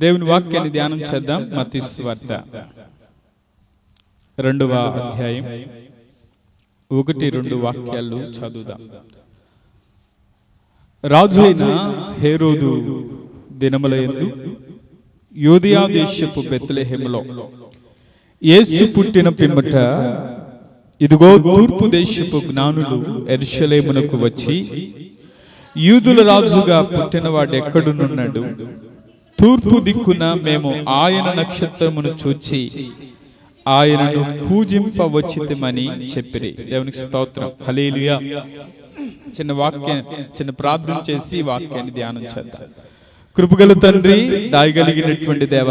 దేవుని వాక్యాన్ని ధ్యానం చేద్దాం. మతిస్వార్త రెండవ అధ్యాయం. ఒకటి రెండు వాక్యాలు చదువుదాం. రాజు అయిన హేరోదు దినముల ఎందు యోధియా దేశపు బెత్లెహేములో యేసు పుట్టిన పిమ్మట ఇదిగో తూర్పు దేశపు జ్ఞానులు ఎరుషలేమునకు వచ్చి యూదుల రాజుగా పుట్టినవాడు ఎక్కడునున్నాడు తూర్పు దిక్కున మేము ఆయన నక్షత్రమును చూచి ఆయనను పూజింపవచ్చితమని చెప్పిరి. దేవునికి స్తోత్రం. హలేలుయా చిన్న వాక్యం చిన్న ప్రార్థన చేసి వాక్యాన్ని ధ్యానం చేద్దాం. కృపగల తండ్రి దాయగలిగినటువంటి దేవ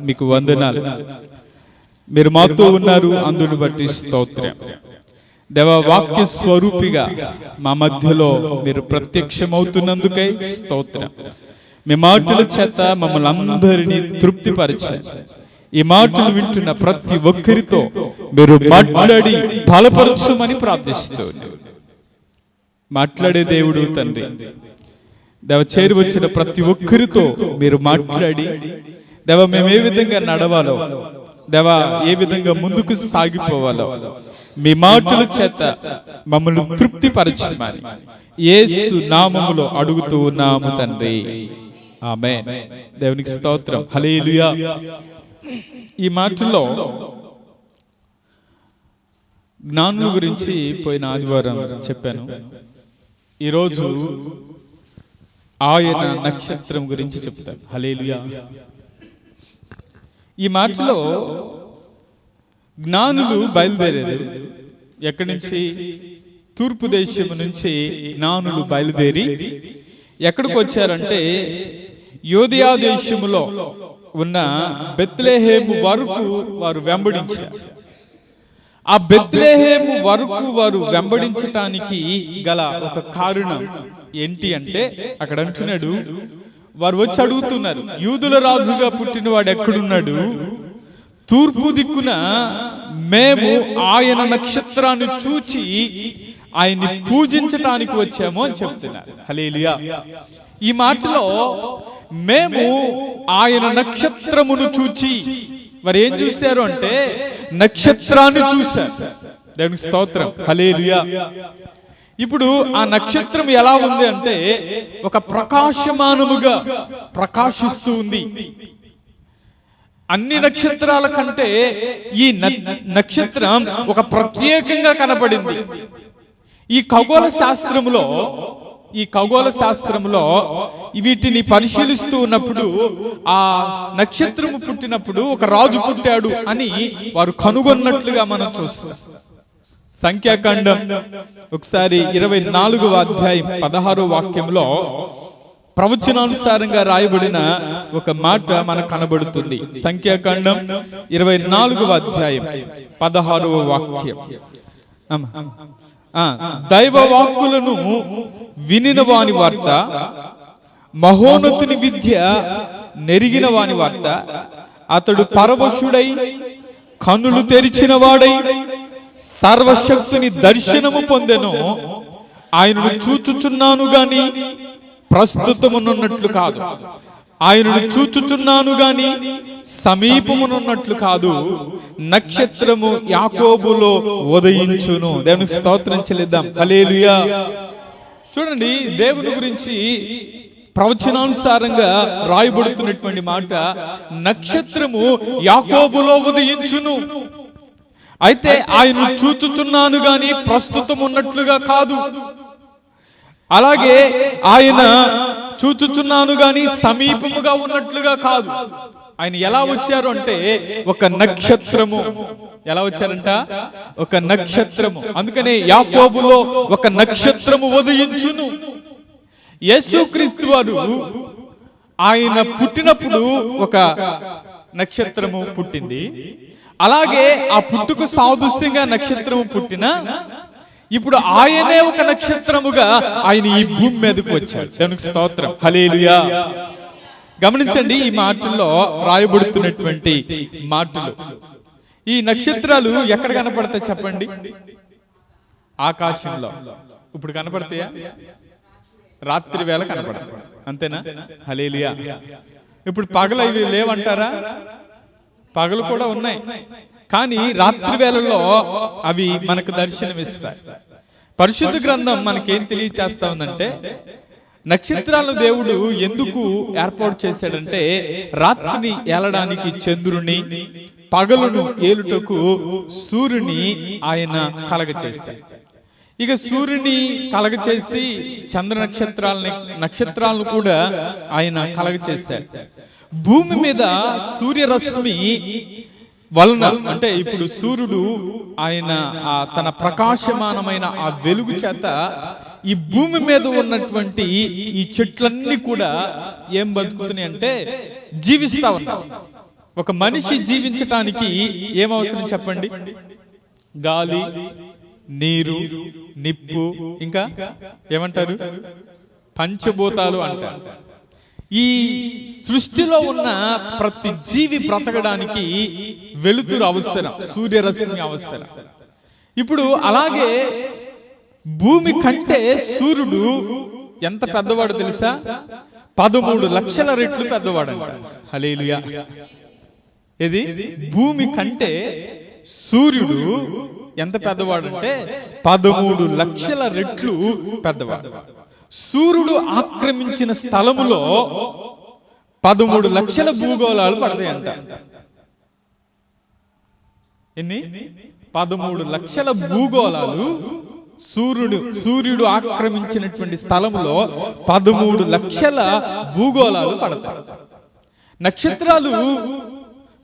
మీకు వందనాలు. మీరు మాతో ఉన్నారు అందును బట్టి స్తోత్రం. దేవ వాక్య స్వరూపిగా మా మధ్యలో మీరు ప్రత్యక్షమవుతున్నందుకై స్తోత్రం. మీ మాటల చేత మమ్మల్ని అందరినీ తృప్తిపరచండి ఈ మాటలు వింటున్న ప్రతి ఒక్కరితో మీరు మాట్లాడి బలపరచమని ప్రార్థిస్తూ మాట్లాడే దేవుడు తండ్రి దేవ చేరి వచ్చిన ప్రతి ఒక్కరితో మీరు మాట్లాడి దేవ మేము ఏ విధంగా నడవాలో దేవ ఏ విధంగా ముందుకు సాగిపోవాలో మీ మాటల చేత మమ్మల్ని తృప్తిపరచమని ఏసు నామములో అడుగుతూ ఉన్నాము తండ్రి. ఆమె దేవునికి స్తోత్రం. హలేలుయా ఈ మాటల్లో జ్ఞానుల గురించి పోయిన ఆదివారం చెప్పాను. ఈరోజు ఆయన నక్షత్రం గురించి చెప్తాను. హలేలుయా ఈ మాటలో జ్ఞానులు బయలుదేరారు. ఎక్కడి నుంచి? తూర్పు దేశం నుంచి జ్ఞానులు బయలుదేరి ఎక్కడికి వచ్చారంటే యోధియా దేశములో ఉన్న బెత్లెహేము వరకు వారు వెంబడించారు. ఆ బెత్లెహేము వరకు వారు వెంబడించటానికి గల ఒక కారణం ఏంటి అంటే అక్కడ అంటున్నాడు వారు వచ్చి అడుగుతున్నారు యూదుల రాజుగా పుట్టినవాడు ఎక్కడున్నాడు? తూర్పు దిక్కున మేము ఆయన నక్షత్రాన్ని చూచి ఆయన్ని పూజించటానికి వచ్చాము అని చెప్తున్నారు. హలేలియా ఈ మాటలో మేము ఆయన నక్షత్రమును చూచి మరి ఏం చూశారు అంటే నక్షత్రాన్ని చూశారు. దేవునికి స్తోత్రం. హలేలుయా ఇప్పుడు ఆ నక్షత్రం ఎలా ఉంది అంటే ఒక ప్రకాశమానముగా ప్రకాశిస్తూ ఉంది. అన్ని నక్షత్రాల కంటే ఈ న- నక్షత్రం ఒక ప్రత్యేకంగా కనపడింది. ఈ ఖగోళ శాస్త్రములో ఈ ఖగోళ శాస్త్రంలో వీటిని పరిశీలిస్తూ ఉన్నప్పుడు ఆ నక్షత్రము పుట్టినప్పుడు ఒక రాజు పుట్టాడు అని వారు కనుగొన్నట్లుగా మనం చూస్తాం. సంఖ్యాకాండం ఒకసారి ఇరవై నాలుగవ అధ్యాయం పదహారో వాక్యంలో ప్రవచనానుసారంగా రాయబడిన ఒక మాట మనకు కనబడుతుంది. సంఖ్యాకాండం ఇరవై నాలుగవ అధ్యాయం పదహారవ వాక్యం. దైవ వాక్కులను వినిన వాని వార్త మహోన్నతుని విద్య నెరిగిన వాని వార్త అతడు పరవశుడై కన్నులు తెరిచిన వాడై సర్వశక్తుని దర్శనము పొందెను. ఆయనను చూచుచున్నాను గాని ప్రస్తుతమునున్నట్లు కాదు. ఆయనను చూచుచున్నాను గాని సమీపమునున్నట్లు కాదు. నక్షత్రము యాకోబులో ఉదయించును. దేవునికి స్తోత్రం చెల్లిద్దాం. అలేలుయా చూడండి దేవుని గురించి ప్రవచనానుసారంగా రాయబడుతున్నటువంటి మాట నక్షత్రము యాకోబులో ఉదయించును. అయితే ఆయన చూచుచున్నాను గాని ప్రస్తుతం ఉన్నట్లుగా కాదు. అలాగే ఆయన చూచుచున్నాను గాని సమీపముగా ఉన్నట్లుగా కాదు. ఆయన ఎలా వచ్చారు అంటే ఒక నక్షత్రము. ఎలా వచ్చారంట? ఒక నక్షత్రము. అందుకనే యాకోబులో ఒక నక్షత్రము ఉదయించును. యేసుక్రీస్తు వారు ఆయన పుట్టినప్పుడు ఒక నక్షత్రము పుట్టింది. అలాగే ఆ పుట్టుకు సాదృశ్యంగా నక్షత్రము పుట్టిన ఇప్పుడు ఆయనే ఒక నక్షత్రముగా ఆయన ఈ భూమి మీదకు వచ్చాడు. దానికి స్తోత్రం. హలేలుయా గమనించండి ఈ మాటల్లో రాయబడుతున్నటువంటి మాటలు. ఈ నక్షత్రాలు ఎక్కడ కనపడతాయి చెప్పండి? ఆకాశంలో. ఇప్పుడు కనపడతాయా? రాత్రి వేళ కనపడతాయి. అంతేనా? హలేలియా ఇప్పుడు పగలు ఇవి లేవంటారా? పగలు కూడా ఉన్నాయి. కానీ రాత్రి వేళల్లో అవి మనకు దర్శనమిస్తాయి. పరిశుద్ధ గ్రంథం మనకేం తెలియచేస్తా ఉందంటే నక్షత్రాలను దేవుడు ఎందుకు ఏర్పాటు చేశాడంటే రాత్రిని ఏలడానికి చంద్రుని పగలును ఏలుటకు సూర్యుని ఆయన కలగచేశాడు. ఇక సూర్యుని కలగచేసి చంద్ర నక్షత్రాలని నక్షత్రాలను కూడా ఆయన కలగచేశాడు. భూమి మీద సూర్యరశ్మి వలన అంటే ఇప్పుడు సూర్యుడు ఆయన తన ప్రకాశమానమైన ఆ వెలుగు చేత ఈ భూమి మీద ఉన్నటువంటి ఈ చెట్లన్నీ కూడా ఏం బతుకుతున్నాయి అంటే జీవిస్తా ఉన్నాయి. ఒక మనిషి జీవించటానికి ఏమవసరం చెప్పండి? గాలి నీరు నిప్పు ఇంకా ఏమంటారు? పంచభూతాలు అంటారు. ఈ సృష్టిలో ఉన్న ప్రతి జీవి బ్రతకడానికి వెలుతురు అవసరం సూర్యరశ్మి అవసరం. ఇప్పుడు అలాగే భూమి కంటే సూర్యుడు ఎంత పెద్దవాడు తెలుసా? పదమూడు లక్షల రెట్లు పెద్దవాడు హలేలుయా ఇది భూమి కంటే సూర్యుడు ఎంత పెద్దవాడు అంటే పదమూడు లక్షల రెట్లు పెద్దవాడు. సూర్యుడు ఆక్రమించిన స్థలములో పదమూడు లక్షల భూగోళాలు పడతాయంట. ఎన్ని? పదమూడు లక్షల భూగోళాలు సూర్యుడు సూర్యుడు ఆక్రమించినటువంటి స్థలములో పదమూడు లక్షల భూగోళాలు పడతాయి. నక్షత్రాలు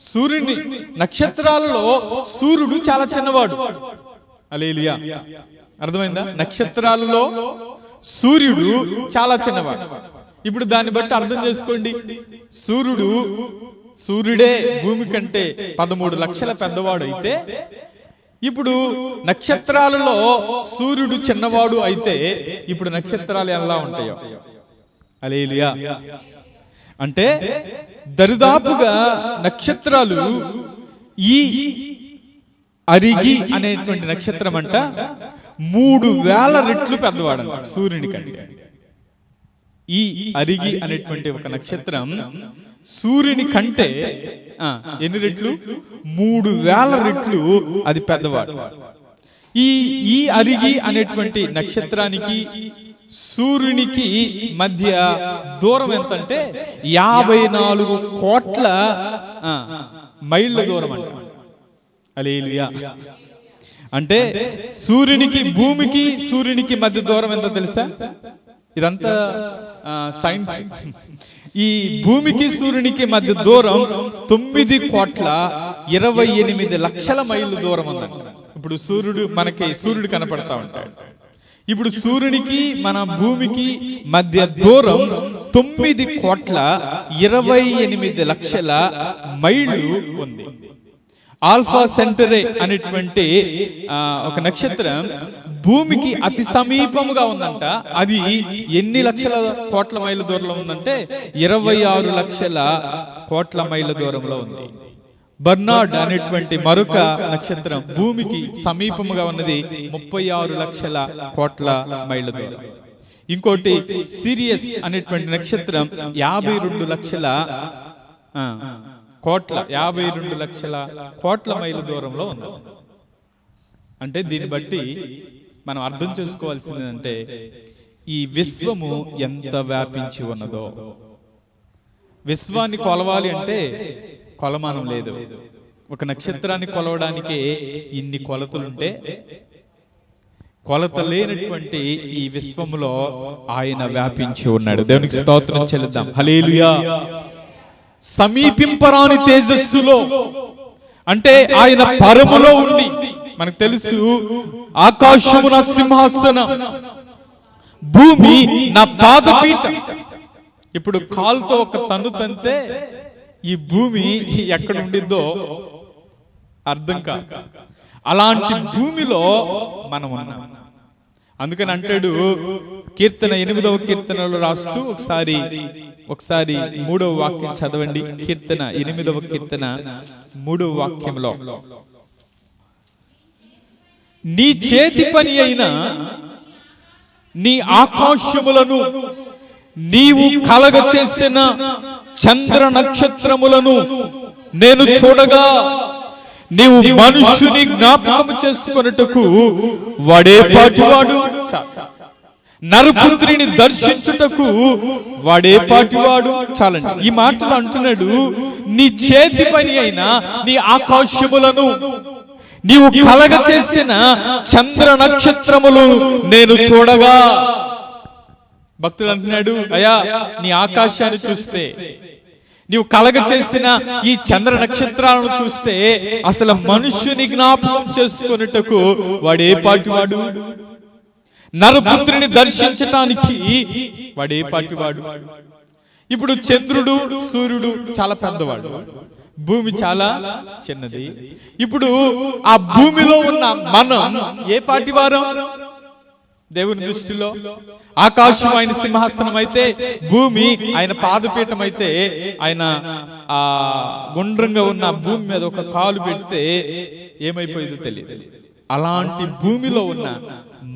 సూర్యుని నక్షత్రాలలో సూర్యుడు చాలా చిన్నవాడు. అలేలియా. అర్థమైందా? నక్షత్రాలలో సూర్యుడు చాలా చిన్నవాడు. ఇప్పుడు దాన్ని బట్టి అర్థం చేసుకోండి. సూర్యుడు సూర్యుడే భూమి కంటే పదమూడు లక్షల పెద్దవాడు అయితే ఇప్పుడు నక్షత్రాలలో సూర్యుడు చిన్నవాడు అయితే ఇప్పుడు నక్షత్రాలు ఎలా ఉంటాయో? అలేలియా. అంటే దరిదాపుగా నక్షత్రాలు ఈ అరిగి అనేటువంటి నక్షత్రం అంట మూడు వేల రెట్లు పెద్దవాడు సూర్యుని కంటే. ఈ అరిగి అనేటువంటి ఒక నక్షత్రం సూర్యుని కంటే ఎన్ని రెట్లు? మూడు వేల రెట్లు అది పెద్దవాడు. ఈ ఈ అరిగి అనేటువంటి నక్షత్రానికి సూర్యునికి మధ్య దూరం ఎంత అంటే యాభై నాలుగు కోట్ల మైళ్ళ దూరం అంట. అలేలియా. అంటే సూర్యునికి భూమికి సూర్యునికి మధ్య దూరం ఎంత తెలుసా? ఇదంతా సైన్స్ ఈ భూమికి సూర్యునికి మధ్య దూరం తొమ్మిది కోట్ల ఇరవై ఎనిమిది లక్షల మైళ్ళు దూరం ఉందంట. ఇప్పుడు సూర్యుడు మనకి సూర్యుడు కనపడతా ఉంటాడు. ఇప్పుడు సూర్యునికి మన భూమికి మధ్య దూరం తొమ్మిది కోట్ల ఇరవై ఎనిమిది లక్షల మైళ్ళు ఉంది. ఆల్ఫా సెంటరే అనేటువంటి ఒక నక్షత్రం భూమికి అతి సమీపముగా ఉందంట. అది ఎన్ని లక్షల కోట్ల మైళ్ళ దూరంలో ఉందంటే ఇరవై ఆరు లక్షల కోట్ల మైళ్ళ దూరంలో ఉంది. బర్నార్డ్ అనేటువంటి మరొక నక్షత్రం భూమికి సమీపముగా ఉన్నది ముప్పై ఆరు లక్షల కోట్ల మైళ్ళ దూరం. ఇంకోటి సిరియస్ అనేటువంటి నక్షత్రం యాభై రెండు లక్షల కోట్ల యాభై రెండు లక్షల కోట్ల మైళ్ళ దూరంలో ఉంది. అంటే దీన్ని బట్టి మనం అర్థం చేసుకోవాల్సింది అంటే ఈ విశ్వము ఎంత వ్యాపించి ఉన్నదో. విశ్వాన్ని కొలవాలి అంటే కొలమానం లేదు. ఒక నక్షత్రాన్ని కొలవడానికి ఇన్ని కొలతలుంటే కొలత లేనటువంటి ఈ విశ్వములో ఆయన వ్యాపించి ఉన్నాడు. దేవునికి స్తోత్రం చెల్లిద్దాం. హలేలుయా సమీపింపరాని తేజస్సులో. అంటే ఆయన పరములో ఉండి. మనకు తెలుసు ఆకాశము నా సింహాసనం. భూమి నా పాదపీఠం. ఇప్పుడు కాలుతో ఒక తన్ను తంతే ఈ భూమి ఎక్కడ ఉండిద్దో అర్థం కాదు. అలాంటి భూమిలో మనం ఉన్నాం అందుకని అంటాడు కీర్తన ఎనిమిదవ కీర్తనలో రాస్తూ ఒకసారి ఒకసారి మూడవ వాక్యం చదవండి. కీర్తన ఎనిమిదవ కీర్తన మూడవ వాక్యంలో. నీ చేతి పని అయిన నీ ఆకాశములను నీవు కలగ చేసిన చంద్ర నక్షత్రములను నేను చూడగా నీవు మనుషుని జ్ఞాపకం చేసుకొనుటకు వాడే పాటివాడు. నరపుత్రిని దర్శించుటకు వాడే పాటివాడు. చాలండి. ఈ మాటలు అంటున్నాడు నీ చేతి పని అయిన నీ ఆకాశములను నీవు కలగ చేసిన చంద్ర నక్షత్రములు నేను చూడగా. భక్తుడు అంటున్నాడు అయ్యా నీ ఆకాశాన్ని చూస్తే నీవు కలగ చేసిన ఈ చంద్ర నక్షత్రాలను చూస్తే అసలు మనుష్యుని జ్ఞాపకం చేసుకొనుటకు వాడే పాటివాడు నరపుత్రిని దర్శించటానికి వాడే పాటివాడు ఇప్పుడు చంద్రుడు సూర్యుడు చాలా పెద్దవాడు. భూమి చాలా చిన్నది. ఇప్పుడు ఆ భూమిలో ఉన్న మనం ఏ పాటి వారం? దేవుని దృష్టిలో ఆకాశం ఆయన సింహాసనం అయితే భూమి ఆయన పాదపీఠం అయితే ఆయన ఆ గుండ్రంగా ఉన్న భూమి మీద ఒక కాలు పెడితే ఏమైపోయిందో తెలియదు అలాంటి భూమిలో ఉన్న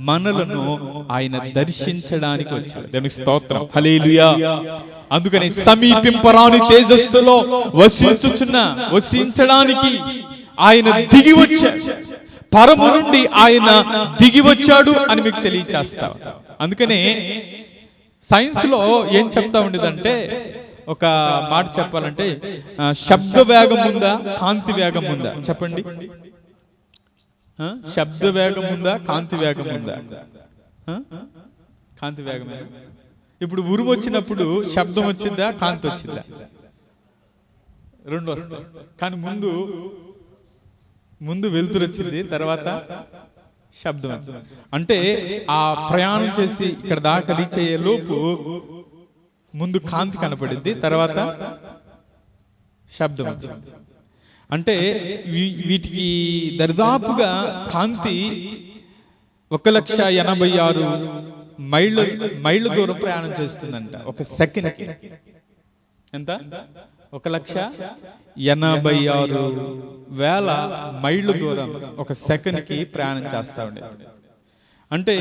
మనలను ఆయన దర్శించడానికి వచ్చాడు. దేవునికి స్తోత్రం. హలేలుయా అందుకని సమీపింపరాని తేజస్సులో వసించుచున్న వసించడానికి ఆయన దిగి వచ్చాడు. పరము నుండి ఆయన దిగి వచ్చాడు అని మీకు తెలియచేస్తా. అందుకనే సైన్స్లో ఏం చెప్తా ఉండేదంటే ఒక మాట చెప్పాలంటే శబ్ద వేగం ఉందా కాంతి వేగం ఉందా? చెప్పండి. శబ్ద వేగం ఉందా కాంతి వేగం ఉందా? కాంతి వేగమే ఇప్పుడు ఉరుము వచ్చినప్పుడు శబ్దం వచ్చిందా కాంతి వచ్చిందా? రెండు వస్తాయి. కానీ ముందు ముందు వెలుతురు వచ్చింది తర్వాత శబ్దం అంటే ఆ ప్రయాణం చేసి ఇక్కడ దాకా రీచ్ అయ్యే లోపు ముందు కాంతి కనపడింది తర్వాత శబ్దం వచ్చింది. అంటే వీటికి దరిదాపుగా కాంతి ఒక లక్ష ఎనభై ఆరు మైళ్ళ మైళ్ళ దూరం ప్రయాణం చేస్తుందంట ఒక సెకండ్ ఎంత? ఒక లక్ష ఎనభై ఆరు వేల మైళ్ళ దూరం ఒక సెకండ్కి ప్రయాణం చేస్తా ఉండేది. అంటే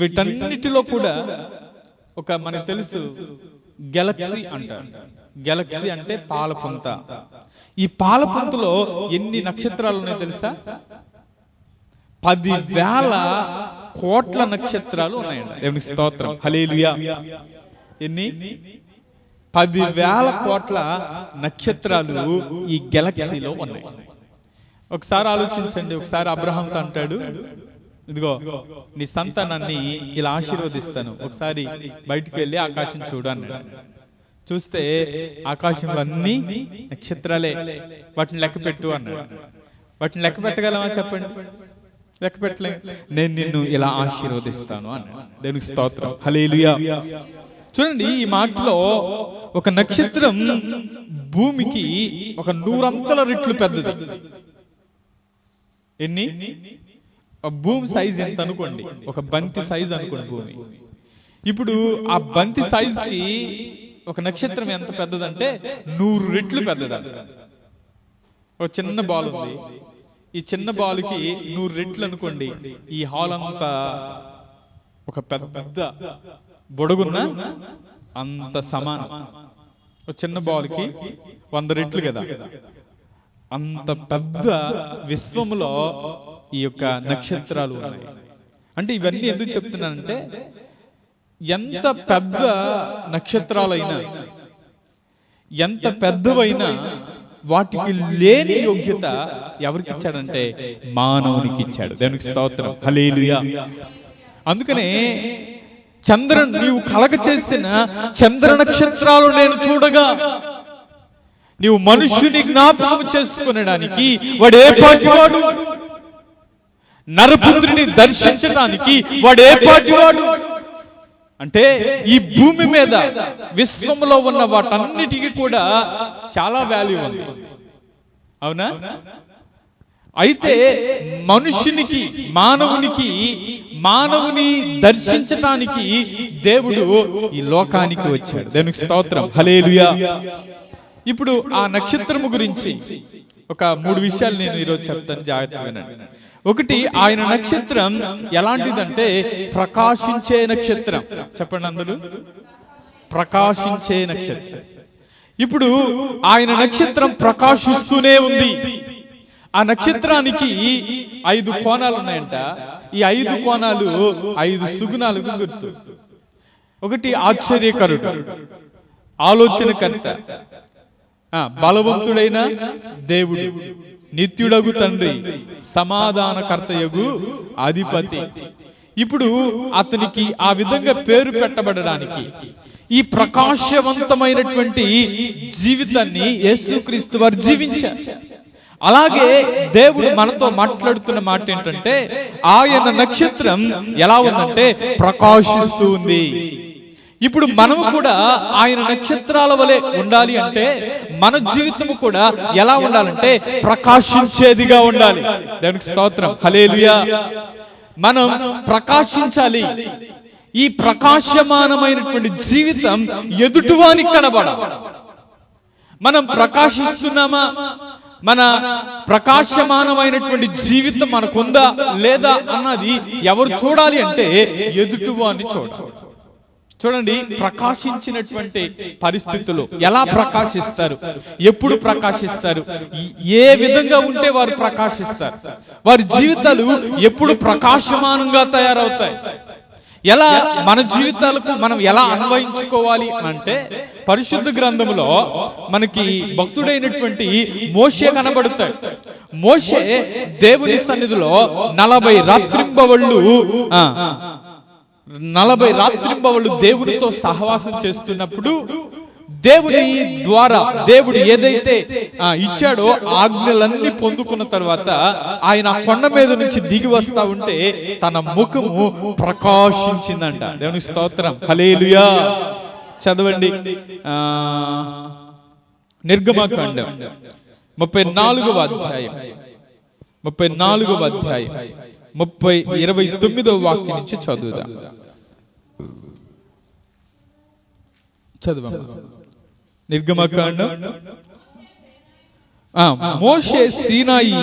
వీటన్నిటిలో కూడా ఒక మనకు తెలుసు గెలక్సీ అంటారు గెలక్సీ అంటే పాలపుంత. ఈ పాలపుంతలో ఎన్ని నక్షత్రాలు ఉన్నాయో తెలుసా? పది వేల కోట్ల నక్షత్రాలు ఉన్నాయండి స్తోత్రం. హలేలుయా ఎన్ని? పది వేల కోట్ల నక్షత్రాలు ఈ గెలక్సీలో ఉన్నాయి. ఒకసారి ఆలోచించండి ఒకసారి అబ్రహాంతో అంటాడు ఇదిగో నీ సంతానాన్ని ఇలా ఆశీర్వదిస్తాను. ఒకసారి బయటికి వెళ్ళి ఆకాశం చూడు అన్నాడు. చూస్తే ఆకాశంలో అన్ని నక్షత్రాలే. వాటిని లెక్క పెట్టు అన్నాడు. వాటిని లెక్క పెట్టగలమా చెప్పండి? లెక్క పెట్టలే. నేను నిన్ను ఇలా ఆశీర్వదిస్తాను అన్నాడు. దేవునికి స్తోత్రం. హలేలుయా చూడండి ఈ మాటలో ఒక నక్షత్రం భూమికి ఒక నూరంతల రెట్లు పెద్దది. ఎన్ని? భూమి సైజ్ ఎంత అనుకోండి. ఒక బంతి సైజ్ అనుకోండి భూమి. ఇప్పుడు ఆ బంతి సైజ్కి ఒక నక్షత్రం ఎంత పెద్దదంటే నూరు రెట్లు పెద్దదంట. ఒక చిన్న బాల్ ఉంది. ఈ చిన్న బాల్కి నూరు రెట్లు అనుకోండి. ఈ హాల్ అంతా ఒక పెద్ద బొడుగున్న అంత సమానం. చిన్న బాల్కి వంద రెట్లు కదా. అంత పెద్ద విశ్వములో ఈ యొక్క నక్షత్రాలు ఉన్నాయి. అంటే ఇవన్నీ ఎందుకు చెప్తున్నానంటే ఎంత పెద్ద నక్షత్రాలైనా ఎంత పెద్దవైనా వాటికి లేని యోగ్యత ఎవరికి ఇచ్చాడంటే మానవునికి ఇచ్చాడు. దేవునికి స్తోత్రం. హలేలుయా అందుకనే చంద్ర నీవు కలగ చేసిన చంద్ర నక్షత్రాలు నేను చూడగా నీవు మనుష్యుని జ్ఞాపకం చేసుకునడానికి వాడు ఏ పాటివాడు నరపుత్రుని దర్శించడానికి వాడు ఏ పాటివాడు అంటే ఈ భూమి మీద విశ్వంలో ఉన్న వాటన్నిటికీ కూడా చాలా వాల్యూ ఉంది. అవునా? అయితే మనుషునికి మానవునికి మానవుని దర్శించటానికి దేవుడు ఈ లోకానికి వచ్చాడు. దేవునికి స్తోత్రం. హలేలుయా ఇప్పుడు ఆ నక్షత్రము గురించి ఒక మూడు విషయాలు నేను ఈరోజు చెప్తాను జాగ్రత్త వినండి. ఒకటి ఆయన నక్షత్రం ఎలాంటిదంటే ప్రకాశించే నక్షత్రం. చెప్పండి అందరూ. ప్రకాశించే నక్షత్రం. ఇప్పుడు ఆయన నక్షత్రం ప్రకాశిస్తూనే ఉంది. ఆ నక్షత్రానికి ఐదు కోణాలు ఉన్నాయంట. ఈ ఐదు కోణాలు ఐదు సుగుణాలకు గుర్తు. ఒకటి ఆశ్చర్యకరుడు ఆలోచనకర్త బలవంతుడైన దేవుడు నిత్యుడగు తండ్రి సమాధానకర్తయగు అధిపతి. ఇప్పుడు అతనికి ఆ విధంగా పేరు పెట్టబడడానికి ఈ ప్రకాశవంతమైనటువంటి జీవితాన్ని యేసుక్రీస్తు వారు జీవించారు. అలాగే దేవుడు మనతో మాట్లాడుతున్న మాట ఏంటంటే ఆయన నక్షత్రం ఎలా ఉందంటే ప్రకాశిస్తూ ఉంది. ఇప్పుడు మనము కూడా ఆయన నక్షత్రాల వలె ఉండాలి అంటే మన జీవితము కూడా ఎలా ఉండాలంటే ప్రకాశించేదిగా ఉండాలి. దేవునికి స్తోత్రం. హలేలుయా మనం ప్రకాశించాలి. ఈ ప్రకాశమానమైనటువంటి జీవితం ఎదుటివానికి కనబడాలి. మనం ప్రకాశిస్తున్నామా? మన ప్రకాశమానమైనటువంటి జీవితం మనకుందా లేదా అన్నది ఎవరు చూడాలి అంటే ఎదుటివాన్ని చూడాలి. చూడండి ప్రకాశించినటువంటి పరిస్థితులు ఎలా ప్రకాశిస్తారు? ఎప్పుడు ప్రకాశిస్తారు? ఏ విధంగా ఉంటే వారు ప్రకాశిస్తారు? వారి జీవితాలు ఎప్పుడు ప్రకాశమానంగా తయారవుతాయి? ఎలా మన జీవితాలకు మనం ఎలా అన్వయించుకోవాలి అంటే పరిశుద్ధ గ్రంథములో మనకి భక్తుడైనటువంటి మోషే కనబడతాడు. మోషే దేవుని సన్నిధిలో నలభై రాత్రింబవళ్ళు నలభై రాత్రింబవళ్ళు దేవునితో సహవాసం చేస్తున్నప్పుడు దేవుని ద్వారా దేవుడు ఏదైతే ఇచ్చాడో ఆజ్ఞలన్నీ పొందుకున్న తర్వాత ఆయన కొండ మీద నుంచి దిగి వస్తా ఉంటే తన ముఖము ప్రకాశించిందంట. దేవుని స్తోత్రం. హలేలుయా చదవండి. ఆ నిర్గమకాండం. ముప్పై నాలుగవ అధ్యాయం. ముప్పై నాలుగవ అధ్యాయం. ముప్పై ఇరవై తొమ్మిదవ వాక్యం నుంచి చదువుదాం. చదువు నిర్గమకాండం. ఆ, మోషే సీనాయి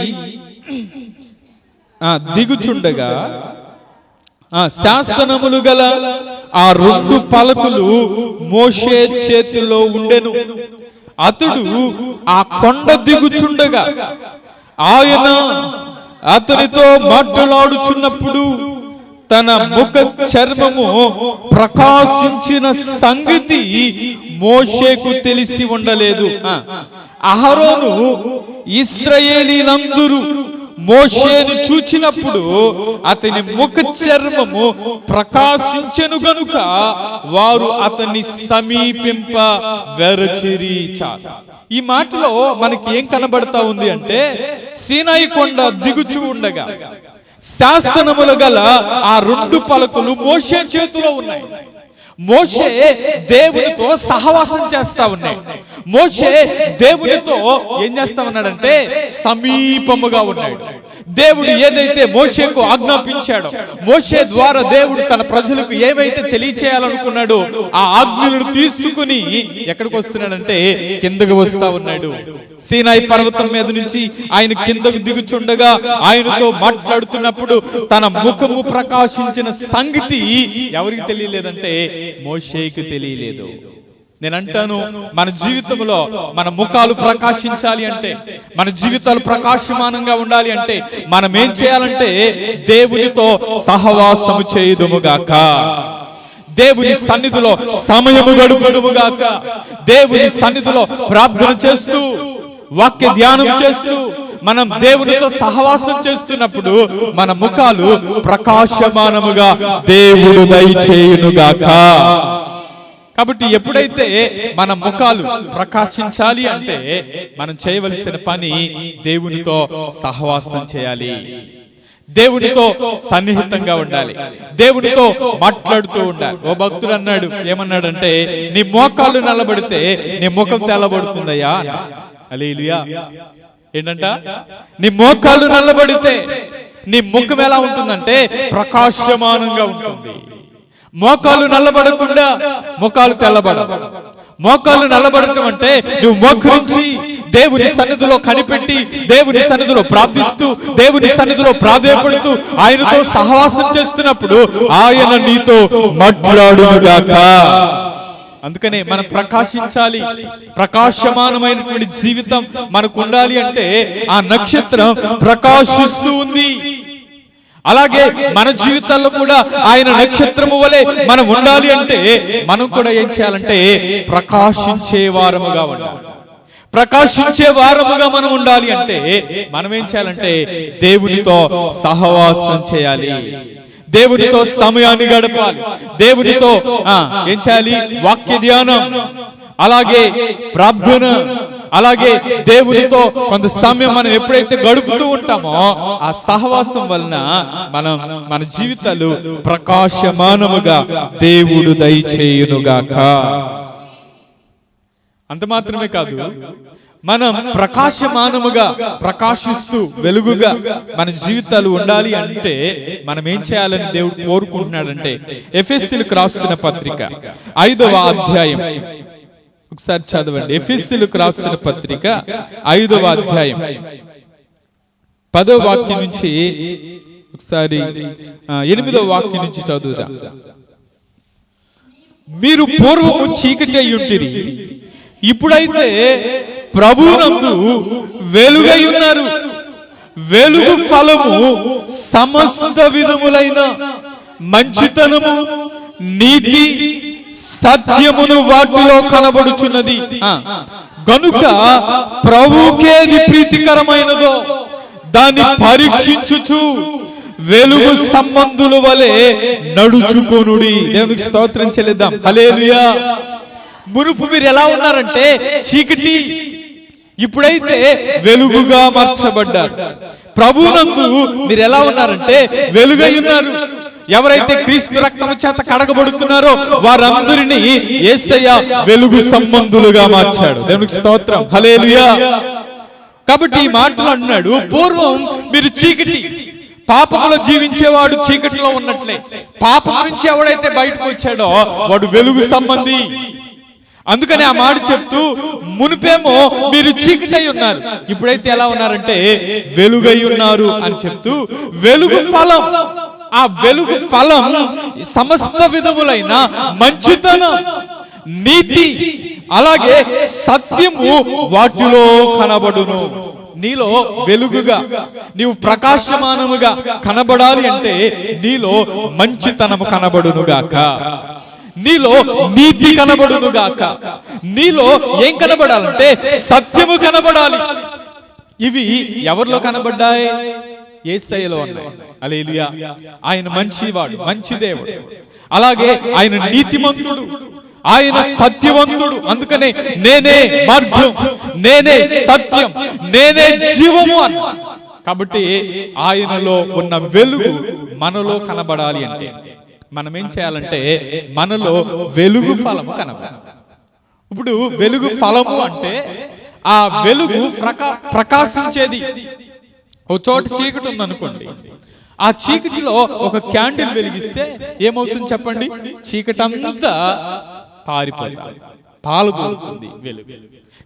ఆ, దిగుచుండగా ఆ శాసనములు గల ఆ రెండు పలకలు మోషే చేతిలో ఉండెను. అతడు ఆ కొండ దిగుచుండగా ఆయన అతనితో మాట్లాడుచున్నప్పుడు తన ముఖ చర్మము ప్రకాశించిన సంగతి మోషేకు తెలిసి ఉండలేదు. అహరోను ఇస్రాయేలీలందరూ మోషేను చూచినప్పుడు అతని ముఖ చర్మము ప్రకాశించెను గనుక వారు అతన్ని సమీపింప వెరచిరి ఈ మాటలో మనకి ఏం కనబడతా ఉంది అంటే సీనాయి కొండ దిగుచు ఉండగా శాసనములు గల ఆ రెండు పలకలు మోషే చేతిలో ఉన్నాయి. మోషే దేవునితో సహవాసం చేస్తా ఉన్నాడు. మోషే దేవునితో ఏం చేస్తా ఉన్నాడంటే సమీపముగా ఉన్నాడు. దేవుడు ఏదైతే మోషేకు ఆజ్ఞాపించాడో మోషే ద్వారా దేవుడు తన ప్రజలకు ఏమైతే తెలియచేయాలనుకున్నాడో ఆ ఆజ్ఞలను తీసుకుని ఎక్కడికి వస్తున్నాడంటే కిందకు వస్తా ఉన్నాడు. సీనాయి పర్వతం మీద నుంచి ఆయన కిందకు దిగుచుండగా ఆయనతో మాట్లాడుతున్నప్పుడు తన ముఖము ప్రకాశించిన సంగతి ఎవరికి తెలియలేదంటే మోషేకి తెలియలేదు. నేను అంటాను మన జీవితంలో మన ముఖాలు ప్రకాశించాలి అంటే మన జీవితాలు ప్రకాశమానంగా ఉండాలి అంటే మనం ఏం చేయాలంటే దేవునితో సహవాసము చేయుదుముగాక దేవుని సన్నిధిలో సమయము గడుపుదుముగాక దేవుని సన్నిధిలో ప్రార్థన చేస్తూ వాక్య ధ్యానం చేస్తూ మనం దేవునితో సహవాసం చేస్తున్నప్పుడు మన ముఖాలు ప్రకాశమానముగా దేవుడు దయచేయునుగాక. కాబట్టి ఎప్పుడైతే మన ముఖాలు ప్రకాశించాలి అంటే మనం చేయవలసిన పని దేవునితో సహవాసం చేయాలి. దేవునితో సన్నిహితంగా ఉండాలి. దేవునితో మాట్లాడుతూ ఉండాలి. ఓ భక్తుడు అన్నాడు ఏమన్నాడంటే నీ మోకాళ్ళు నల్లబడితే నీ ముఖం తెల్లబడుతుందయ్యా. అలీలుయా ఏంటంట? నీ మోకాళ్ళు నల్లబడితే నీ ముఖం ఎలా ఉంటుందంటే ప్రకాశమానంగా ఉంటుంది. మోకాలు నల్లబడకుండా మోకాలు తెల్లబడ మోకాలు నల్లబడటం అంటే నువ్వు మోకరించి దేవుని సన్నిధిలో కనిపెట్టి దేవుని సన్నిధిలో ప్రార్థిస్తూ దేవుని సన్నిధిలో ప్రాధేయపడుతూ ఆయనతో సహవాసం చేస్తున్నప్పుడు ఆయన నీతో మాట్లాడుగాక అందుకనే మనం ప్రకాశించాలి. ప్రకాశమానమైనటువంటి జీవితం మనకు ఉండాలి అంటే ఆ నక్షత్రం ప్రకాశిస్తూ ఉంది. అలాగే మన జీవితాల్లో కూడా ఆయన నక్షత్రము వలె మనం ఉండాలి అంటే మనం కూడా ఏం చేయాలంటే ప్రకాశించే వారముగా ఉండాలి. ప్రకాశించే వారముగా మనం ఉండాలి అంటే మనం ఏం చేయాలంటే దేవునితో సహవాసం చేయాలి. దేవునితో సమయాన్ని గడపాలి. దేవునితో ఏం చేయాలి? వాక్య ధ్యానం. అలాగే ప్రార్థన. అలాగే దేవునితో కొంత సమయం మనం ఎప్పుడైతే గడుపుతూ ఉంటామో ఆ సహవాసం వలన మనం మన జీవితాలు ప్రకాశమానముగా దేవుడు దయచేయునుగాక. అంత మాత్రమే కాదు మనం ప్రకాశమానముగా ప్రకాశిస్తూ వెలుగుగా మన జీవితాలు ఉండాలి అంటే మనం ఏం చేయాలని దేవుడు కోరుకుంటున్నాడంటే ఎఫ్ఎస్సీలకు రాస్తున్న పత్రిక. ఐదవ అధ్యాయం. ఒకసారి చదవండి. ఎఫ్ఎస్సీలకు రాస్తున్న పత్రిక ఐదవ అధ్యాయం. పదో వాక్యం నుంచి ఒకసారి ఆ, ఎనిమిదో వాక్యం నుంచి చదువుదాం. మీరు పూర్వము చీకటి అయ్యుంటిరి ఇప్పుడైతే ప్రభునందు వెలుగై ఉన్నారు వెలుగు ఫలము సమస్త విధములైన మంచితనము నీతి సత్యమును వాటిలో కనబడుచున్నది. గనుక ప్రభుకేది ప్రీతికరమైనదో దాన్ని పరీక్షించుచు వెలుగు సంబంధుల వలె నడుచుకొనుడి. దేవునికి స్తోత్రం చెల్లిద్దాం. హలేలుయా మునుపు మీరు ఎలా ఉన్నారంటే చీకటి. ఇప్పుడైతే వెలుగుగా మార్చబడ్డారు. ప్రభునందు మీరు ఎలా ఉన్నారంటే వెలుగై ఉన్నారు. ఎవరైతే క్రీస్తు రక్తము చేత కడగబడుతున్నారో వారందరినీ యేసయ్య వెలుగు సంబంధులుగా మార్చాడు. దేవునికి స్తోత్రం. హలేలుయా కాబట్టి ఈ మాటలు అన్నాడు పూర్వం మీరు చీకటి పాపములో జీవించేవాడు చీకటిలో ఉన్నట్లే. పాపం నుంచి ఎవడైతే బయటకు వచ్చాడో వాడు వెలుగు సంబంధి. అందుకని ఆ మాట చెప్తూ మునిపేమో మీరు చీకటై ఉన్నారు. ఇప్పుడైతే ఎలా ఉన్నారంటే వెలుగై ఉన్నారు అని చెప్తూ వెలుగు ఫలం ఆ వెలుగు ఫలం సమస్త విధములైన మంచితనం నీతి అలాగే సత్యము వాటిలో కనబడును. నీలో వెలుగుగా నీవు ప్రకాశమానముగా కనబడాలి అంటే నీలో మంచితనము కనబడునుగాక నీలో నీతి కనబడునుగాక నీలో ఏం కనబడాలంటే సత్యము కనబడాలి. ఇవి ఎవరిలో కనబడ్డాయి? ఏసయ్యలో ఉన్నాయి. ఆయన మంచివాడు మంచి దేవుడు. అలాగే ఆయన నీతిమంతుడు. ఆయన సత్యవంతుడు. అందుకనే నేనే మార్గం నేనే సత్యం నేనే జీవము అన్న. కాబట్టి ఆయనలో ఉన్న వెలుగు మనలో కనబడాలి అంటే మనం ఏం చేయాలంటే మనలో వెలుగు ఫలము కనబడాలి. ఇప్పుడు వెలుగు ఫలము అంటే ఆ వెలుగు ప్రకా ప్రకాశించేది. ఒక చోట చీకటి ఉందనుకోండి. ఆ చీకటిలో ఒక క్యాండిల్ వెలిగిస్తే ఏమవుతుంది చెప్పండి? చీకటంతా పారిపోతుంది. పాలుపోతుంది వెలుగు.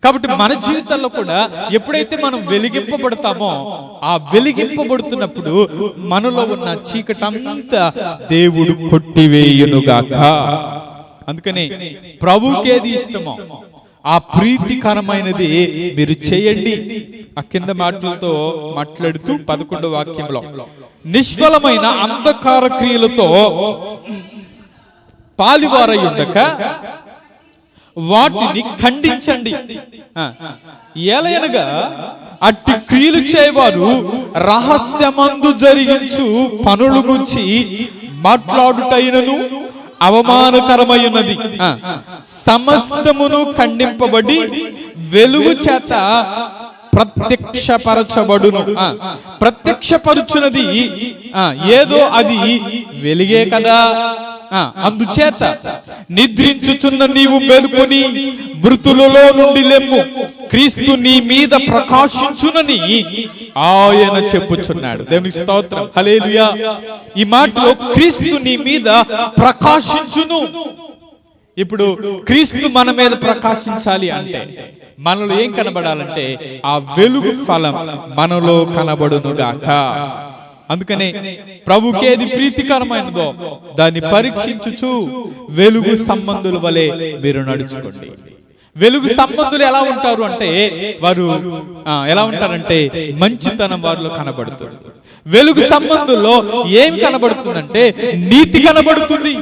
కాబట్టి మన జీవితాల్లో కూడా ఎప్పుడైతే మనం వెలిగింపబడతామో ఆ వెలిగింపబడుతున్నప్పుడు మనలో ఉన్న చీకటంతా దేవుడు కొట్టివేయునుగాక. అందుకని ప్రభుకేది ఇష్టమో ఆ ప్రీతికరమైనది మీరు చేయండి. ఆ కింద మాటలతో మాట్లాడుతూ పదకొండు వాక్యంలో నిష్ఫలమైన అంధకార క్రియలతో పాలివారై ఉండక వాటిని ఖండించండి. ఏలయనగా అట్టి క్రియలు చేయవారు రహస్యమందు జరిగించు పనులు గురించి మాట్లాడుటైనను అవమానకరమైనది ఆ, సమస్తమును ఖండింపబడి వెలుగు చేత ప్రత్యక్షపరచబడును. ప్రత్యక్షపరుచున్నది. ఆ, ఏదో అది వెలిగే కదా. అందుచేత నిద్రించుచున్న నీవు మేలుకొని మృతులలో నుండి లెమ్ము. క్రీస్తు నీ మీద ప్రకాశించునని ఆయన చెప్పుచున్నాడు. దేవునికి స్తోత్రం. హల్లెలూయా. ఈ మాటలో క్రీస్తు నీ మీద ప్రకాశించును. ఇప్పుడు క్రీస్తు మన మీద ప్రకాశించాలి అంటే మనలో ఏం కనబడాలంటే ఆ వెలుగు ఫలం మనలో కనబడునుగాక అందుకనే ప్రభుకి ఏది ప్రీతికరమైనదో దాన్ని పరీక్షించుచు వెలుగు సంబంధుల వలె మీరు నడుచుకోండి. వెలుగు సంబంధులు ఎలా ఉంటారు అంటే వారు ఎలా ఉంటారంటే మంచితనం వారిలో కనబడుతుంది. వెలుగు సంబంధుల్లో ఏం కనబడుతుందంటే నీతి కనబడుతుంది.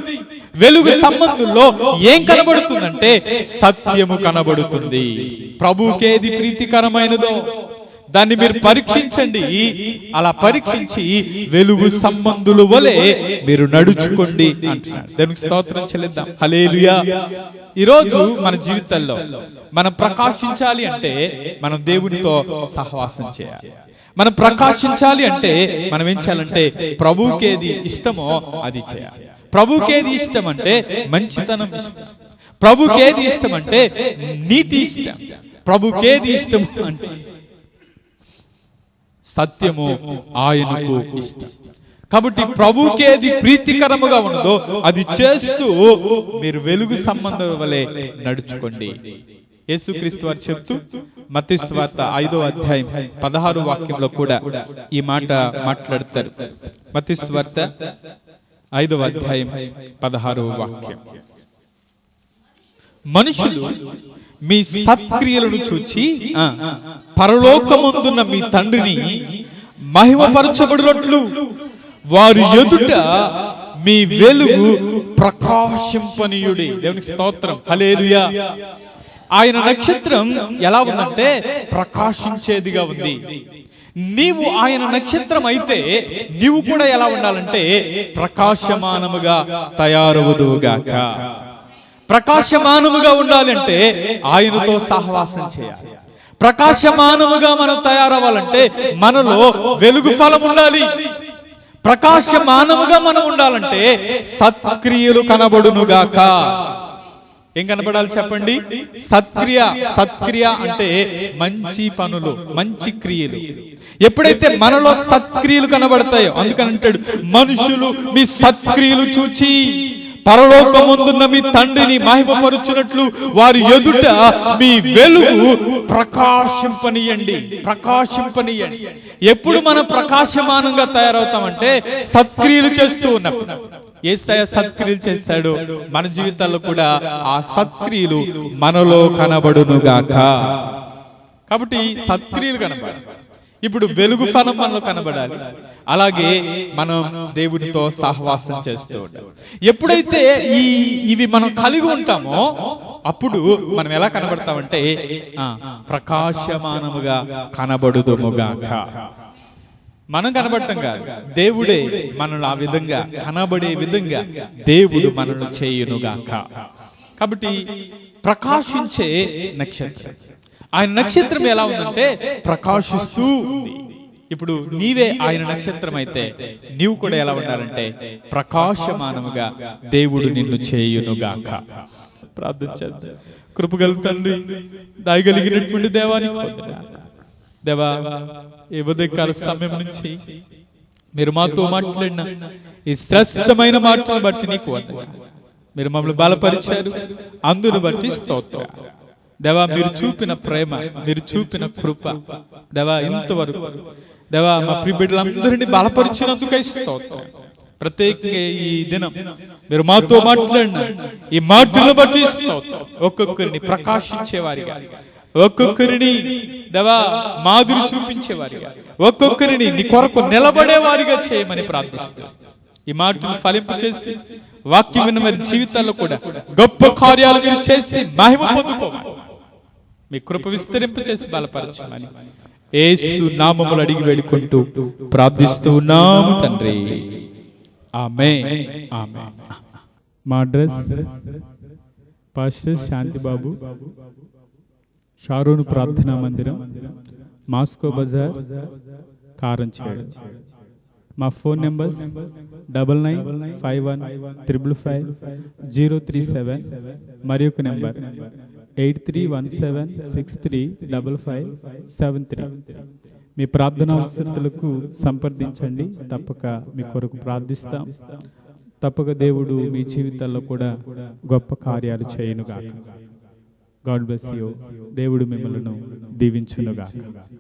వెలుగు సంబంధుల్లో ఏం కనబడుతుందంటే సత్యము కనబడుతుంది. ప్రభుకేది ప్రీతికరమైనదో. దాన్ని మీరు పరీక్షించండి. అలా పరీక్షించి వెలుగు సంబంధులు వలె మీరు నడుచుకోండి అంటున్నాడు. దేవునికి స్తోత్రం చెల్లిద్దాం. హలేలుయా ఈరోజు మన జీవితాల్లో మనం ప్రకాశించాలి అంటే మనం దేవునితో సహవాసం చేయాలి. మనం ప్రకాశించాలి అంటే మనం ఏం చేయాలంటే ప్రభుకేది ఇష్టమో అది చేయాలి. ప్రభుకేది ఇష్టం అంటే మంచితనం ఇష్టం. ప్రభుకేది ఇష్టం అంటే నీతి ఇష్టం. ప్రభుకేది ఇష్టం అంటే సత్యము ఆయనకు ఇష్టం. కాబట్టి ప్రభుకేది ప్రీతికరముగా ఉన్నదో అది చేస్తూ మీరు వెలుగు సంబంధం వలె నడుచుకోండి. యేసుక్రీస్తు వారు చెప్తూ మతిస్వార్త ఐదో అధ్యాయం పదహారు వాక్యంలో కూడా ఈ మాట మాట్లాడతారు. మతిస్వార్త ఐదవ అధ్యాయం పదహారవ వాక్యం. మనుషులు మీ సత్క్రియలను చూచి పరలోకమందున్న మీ తండ్రిని మహిమపరచబడినట్లు వారి ఎదుట మీ వెలుగు ప్రకాశింపనీయుడి. దేవునికి స్తోత్రం. హలేలుయా ఆయన నక్షత్రం ఎలా ఉందంటే ప్రకాశించేదిగా ఉంది. నీవు ఆయన నక్షత్రం అయితే నీవు కూడా ఎలా ఉండాలంటే ప్రకాశమానముగా తయారవుదువుగాక ప్రకాశమానముగా ఉండాలంటే ఆయనతో సహవాసం చేయాలి. ప్రకాశమానముగా మనం తయారవ్వాలంటే మనలో వెలుగు ఫలం ఉండాలి. ప్రకాశమానముగా మనం ఉండాలంటే సత్క్రియలు కనబడునుగాక. ఏం కనబడాలి చెప్పండి? సత్క్రియ సత్క్రియ అంటే మంచి పనులు మంచి క్రియలు. ఎప్పుడైతే మనలో సత్క్రియలు కనబడతాయో అందుకని అంటాడు మనుషులు మీ సత్క్రియలు చూచి. పరలోకముందున్న మీ తండ్రిని మహిమపరుచున్నట్లు వారి ఎదుట మీ వెలుగు ప్రకాశింపనీయండి. ప్రకాశింపనీయండి. ఎప్పుడు మనం ప్రకాశమానంగా తయారవుతామంటే సత్క్రియలు చేస్తూ ఉన్నప్పుడు. ఏసయ సత్క్రియలు చేస్తాడు మన జీవితాల్లో కూడా ఆ సత్క్రియలు మనలో కనబడునుగాక. కాబట్టి సత్క్రియలు కనబడాలి. ఇప్పుడు వెలుగు ఫలం మనలో కనబడాలి. అలాగే మనం దేవునితో సహవాసం చేస్తూ ఉంటాం ఎప్పుడైతే ఈ ఇవి మనం కలిగి ఉంటామో అప్పుడు మనం ఎలా కనబడతామంటే ప్రకాశమానముగా కనబడుదుముగాక మనం కనబడటం కాదు. దేవుడే మనల్ని ఆ విధంగా కనబడే విధంగా దేవుడు మనల్ని చేయునుగాక కాబట్టి ప్రకాశించే నక్షత్రం. ఆయన నక్షత్రం ఎలా ఉందంటే ప్రకాశిస్తూ ఇప్పుడు నీవే ఆయన నక్షత్రం అయితే నీవు కూడా ఎలా ఉండాలంటే ప్రకాశమానముగా దేవుడు నిన్ను చేయునుగాక. ప్రార్థన చేద్దాం. కృపగల తండ్రి దాయగలిగినటువంటి దేవానికి. దేవా ఈ ఉదయకాల సమయం నుంచి మీరు మాతో మాట్లాడిన ఈ శ్రేష్టమైన మాటలను బట్టి నీకు. మీరు మమ్మల్ని బలపరిచారు. అందును బట్టి స్తోత్రం దేవా మీరు చూపిన ప్రేమ మీరు చూపిన కృప. దేవా ఇంతవరకు దేవా మా ప్రిబిడ్డలందరినీ బలపరిచినందుకై స్తోత్రం. ప్రత్యేకంగా ఈ దినం మీరు మాతో మాట్లాడిన ఈ మాటలు బట్టి స్తోత్రం. ఒక్కొక్కరిని ప్రకాశించేవారిగా ఒక్కొక్కరిని దేవా మాదిరి చూపించేవారిగా ఒక్కొక్కరిని నీ కొరకు నిలబడేవారిగా చేయమని ప్రార్థిస్తూ ఈ మాటలు ఫలింపు చేసి వాక్యం విన్న వారి జీవితాల్లో కూడా గొప్ప కార్యాలు మీరు చేసి మహిమ పొందుకోవాలి. మీ కృప విస్తరింపు చేసి బలపరచమని ఏసు నామములు అడిగి వేడుకుంటూ ప్రార్థిస్తూ ఉన్నాము తండ్రి. ఆమె ఆమె మా అడ్రస్? పాస్టర్ శాంతిబాబు షారూన్ ప్రార్థనా మందిరం మాస్కో బజార్ కారంచేడు. మా phone numbers double nine five one triple five zero three seven మరి ఒక number. Eight three one seven six three double five seven three. మీ ప్రార్థన అవసరతలకు సంప్రదించండి. తప్పక మీ కొరకు ప్రార్థిస్తాం. తప్పక దేవుడు మీ జీవితాల్లో కూడా గొప్ప కార్యాలు చేయనుగాక. God bless you. దేవుడు మిమ్మల్ని దీవించునుగాక.